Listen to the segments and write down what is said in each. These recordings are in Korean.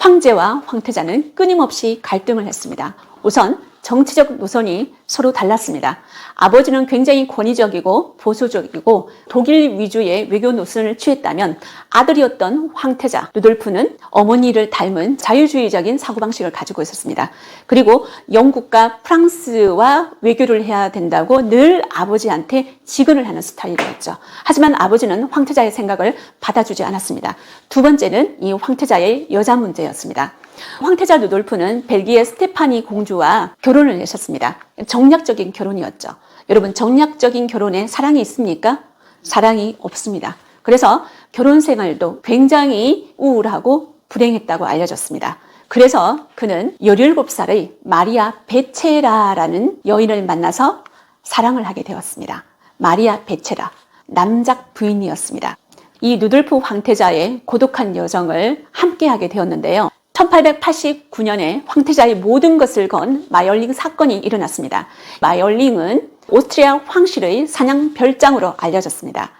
황제와 황태자는 끊임없이 갈등을 했습니다. 우선 정치적 노선이 서로 달랐습니다. 아버지는 굉장히 권위적이고 보수적이고 독일 위주의 외교 노선을 취했다면 아들이었던 황태자 루돌프는 어머니를 닮은 자유주의적인 사고방식을 가지고 있었습니다. 그리고 영국과 프랑스와 외교를 해야 된다고 늘 아버지한테 지근을 하는 스타일이었죠. 하지만 아버지는 황태자의 생각을 받아주지 않았습니다. 두 번째는 이 황태자의 여자 문제였습니다. 황태자 루돌프는 벨기에 스테파니 공주와 결혼을 하셨습니다. 정략적인 결혼이었죠. 여러분, 정략적인 결혼에 사랑이 있습니까? 사랑이 없습니다. 그래서 결혼 생활도 굉장히 우울하고 불행했다고 알려졌습니다. 그래서 그는 17살의 마리아 베체라라는 여인을 만나서 사랑을 하게 되었습니다. 마리아 베체라, 남작 부인이었습니다. 이 누돌프 황태자의 고독한 여정을 함께하게 되었는데요. 1889년에 황태자의 모든 것을 건 마열링 사건이 일어났습니다. 마열링은 오스트리아 황실의 사냥 별장으로 알려졌습니다.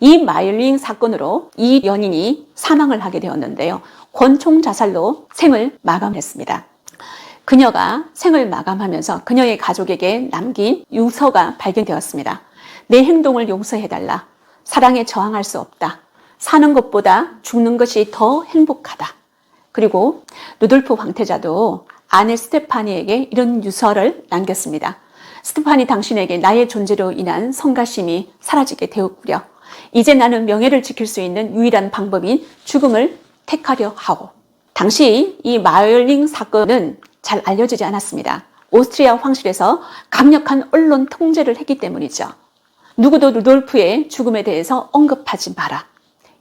이 마열링 사건으로 이 연인이 사망을 하게 되었는데요. 권총 자살로 생을 마감했습니다. 그녀가 생을 마감하면서 그녀의 가족에게 남긴 유서가 발견되었습니다. 내 행동을 용서해달라. 사랑에 저항할 수 없다. 사는 것보다 죽는 것이 더 행복하다. 그리고 루돌프 황태자도 아내 스테파니에게 이런 유서를 남겼습니다. 스테파니 당신에게 나의 존재로 인한 성가심이 사라지게 되었구려. 이제 나는 명예를 지킬 수 있는 유일한 방법인 죽음을 택하려 하오. 당시 이 마을링 사건은 잘 알려지지 않았습니다. 오스트리아 황실에서 강력한 언론 통제를 했기 때문이죠. 누구도 루돌프의 죽음에 대해서 언급하지 마라.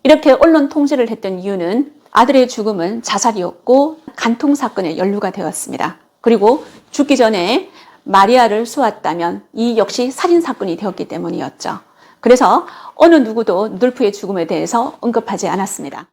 이렇게 언론 통제를 했던 이유는 아들의 죽음은 자살이었고 간통 사건에 연루가 되었습니다. 그리고 죽기 전에 마리아를 쏘았다면 이 역시 살인 사건이 되었기 때문이었죠. 그래서 어느 누구도 누돌프의 죽음에 대해서 언급하지 않았습니다.